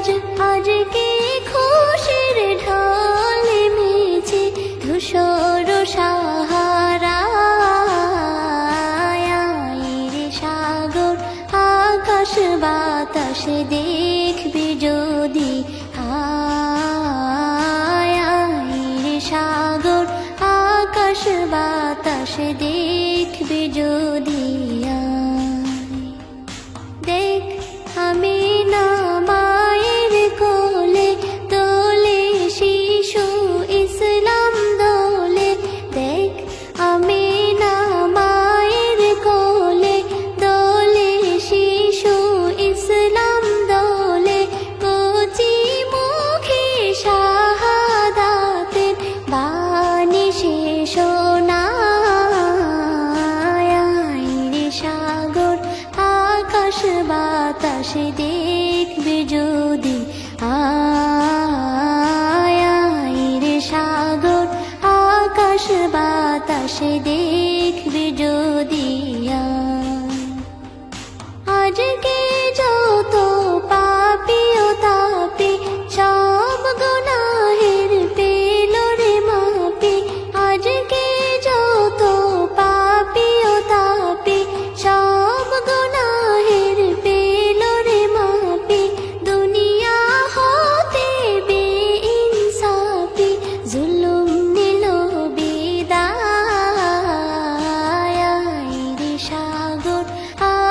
লাজ আজকে খুশির ঢল মেছে ধূসর সাহারা। রে সাগর, আকাশ বাতাস দেখবে যদি রে সাগর, আকাশ বাতাস দেখবে যদি বাতাস দেখবে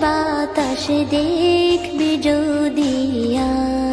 বাতাস দেখবি যদি আয়